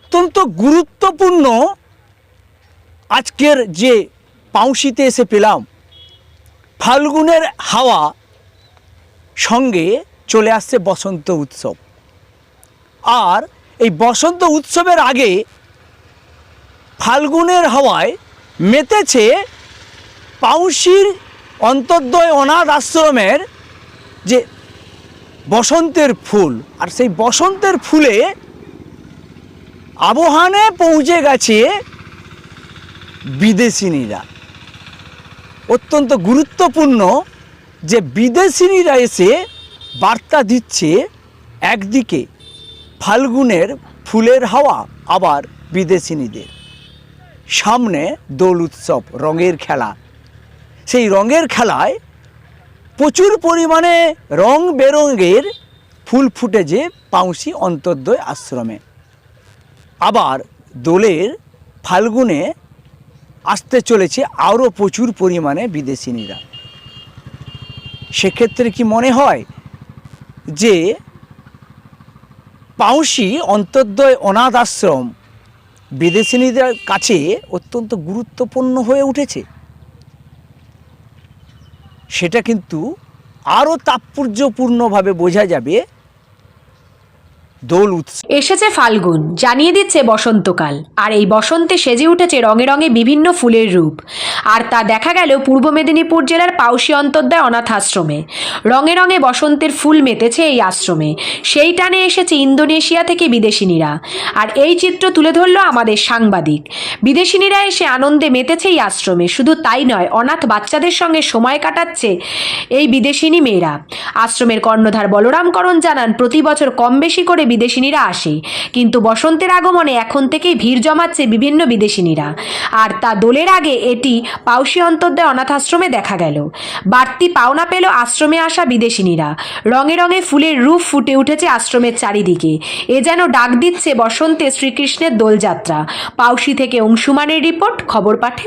অত্যন্ত গুরুত্বপূর্ণ আজকের যে পাউশিতে এসে পেলাম, ফাল্গুনের হাওয়া সঙ্গে চলে আসছে বসন্ত উৎসব। আর এই বসন্ত উৎসবের আগে ফাল্গুনের হাওয়ায় মেতেছে পাউশির অন্তর্দয় অনাথ আশ্রমের যে বসন্তের ফুল। আর সেই বসন্তের ফুলে আবহানে পৌঁছে গেছে বিদেশিনীরা। অত্যন্ত গুরুত্বপূর্ণ যে বিদেশিনীরা এসে বার্তা দিচ্ছে একদিকে ফাল্গুনের ফুলের হাওয়া, আবার বিদেশিনীদের। সামনে দোল উৎসব, রঙের খেলা। সেই রঙের খেলায় প্রচুর পরিমাণে রং বেরঙের ফুল ফুটেছে পাউসি অন্তর্দয় আশ্রমে। আবার দোলের ফাল্গুনে আসতে চলেছে আরও প্রচুর পরিমাণে বিদেশিনীরা। সেক্ষেত্রে কি মনে হয় যে পাউসি অন্তর্দয় অনাথ আশ্রম বিদেশিনীদের কাছে অত্যন্ত গুরুত্বপূর্ণ হয়ে উঠেছে? সেটা কিন্তু আরও তাৎপর্যপূর্ণভাবে বোঝা যাবে দোল উৎসব এসেছে ফাল্গুন, জানিয়ে দিচ্ছে বসন্তকাল। আর এই বসন্তে সেজে উঠেছে রঙে রঙে বিভিন্ন ফুলের রূপ। আর তা দেখা গেল পূর্ব মেদিনীপুর জেলার পাউশি অন্তর্দয় অনাথ আশ্রমে। রঙে রঙে বসন্তের ফুল মেতেছে এই আশ্রমে। সেই টানে এসেছে ইন্দোনেশিয়া থেকে বিদেশিনীরা। আর এই চিত্র তুলে ধরল আমাদের সাংবাদিক। বিদেশিনীরা এসে আনন্দে মেতেছে এই আশ্রমে। শুধু তাই নয়, অনাথ বাচ্চাদের সঙ্গে সময় কাটাচ্ছে এই বিদেশিনী মেয়েরা। আশ্রমের কর্ণধার বলরামকরণ জানান, প্রতি বছর কম বেশি করে বিদেশিনীরা আসে। কিন্তু বসন্তের আগমনে এখন থেকেই ভিড় জমাচ্ছে বিভিন্ন বিদেশিনীরা। আর তা দোলের আগে এটি পাউসি অন্তর্দয় অনাথ আশ্রমে দেখা গেল। বাড়তি পাওনা পেল আশ্রমে আসা বিদেশিনীরা। রঙে রঙে ফুলের রূপ ফুটে উঠেছে আশ্রমের চারিদিকে। এ যেন ডাক দিচ্ছে বসন্তে শ্রীকৃষ্ণের দোলযাত্রা। পাউসি থেকে অংশুমানের রিপোর্ট, খবর পাঠে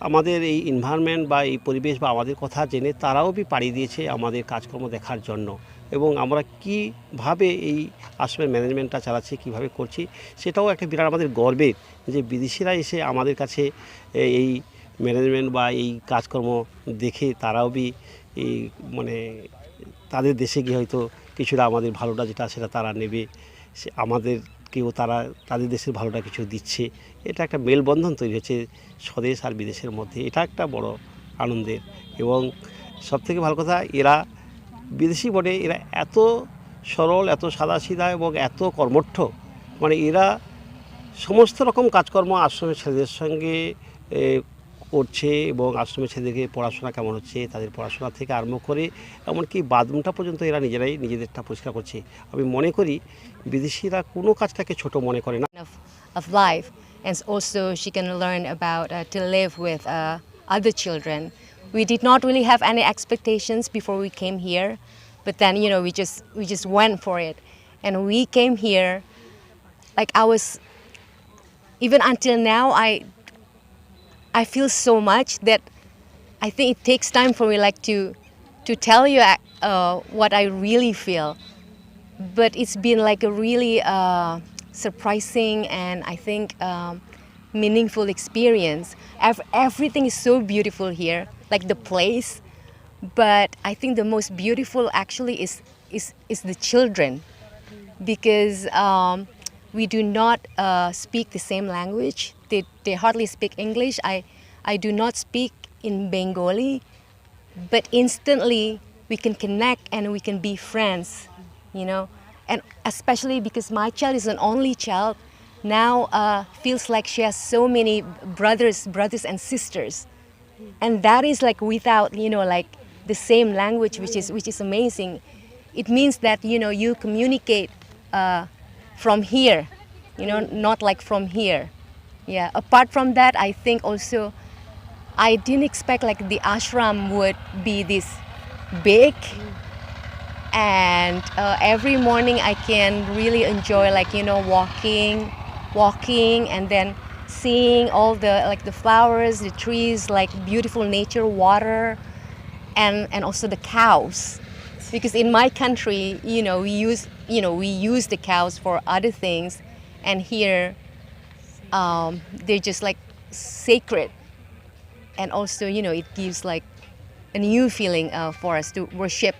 আমাদের এই এনভায়রনমেন্ট বা এই পরিবেশ বা আমাদের কথা জেনে তারাও বি পাড়ি দিয়েছে আমাদের কাজকর্ম দেখার জন্য। এবং আমরা কীভাবে এই আশ্রমের ম্যানেজমেন্টটা চালাচ্ছি, কীভাবে করছি, সেটাও একটা বিরাট আমাদের গর্বের যে বিদেশিরা এসে আমাদের কাছে এই ম্যানেজমেন্ট বা এই কাজকর্ম দেখে তারাও বি এই মানে তাদের দেশে গিয়ে হয়তো কিছুটা আমাদের ভালোটা যেটা সেটা তারা নেবে। সে আমাদেরকেও তারা তাদের দেশের ভালোটা কিছু দিচ্ছে। এটা একটা মেলবন্ধন তৈরি হচ্ছে স্বদেশ আর বিদেশের মধ্যে। এটা একটা বড় আনন্দের। এবং সবথেকে ভালো কথা, এরা বিদেশি বটে, এরা এত সরল, এত সাদাসিধা এবং এত কর্মঠ। মানে এরা সমস্ত রকম কাজকর্ম আশ্রমের ছেলেদের সঙ্গে করছে এবং আশ্রমে সেদিকে পড়াশোনা কেমন হচ্ছে তাদের পড়াশোনা থেকে আরম্ভ করে এমনকি বাথরুমটা পর্যন্ত এরা নিজেরাই নিজেদেরটা পরিষ্কার করছে। আমি মনে করি বিদেশিরা কোনো কাজটাকে ছোট মনে করে না। But then, you know, we just, we just went for it. And we came here, like I was, even until now, I i feel so much that i think it takes time for me like to to tell you uh, what i really feel but it's been like a really uh, surprising and I think um, meaningful experience. Ev- everything is so beautiful here, like the place. But I think the most beautiful actually is is is the children, because um, we do not uh, speak the same language. They they hardly speak English. I I do not speak in Bengali, but instantly we can connect and we can be friends you know and especially because my child is an only child now uh, feels like she has so many brothers, brothers and sisters, and that is like without you know like the same language, which is which is amazing. It means that you know you communicate uh, from here, you know, not like from here. Yeah. Apart from that, I think also I didn't expect like the ashram would be this big and uh, every morning I can really enjoy like you know walking walking and then seeing all the like the flowers the trees like beautiful nature water and and also the cows because in my country you know we use you know we use the cows for other things and here um, they're just like sacred. And also you know it gives like a new feeling uh, for us to worship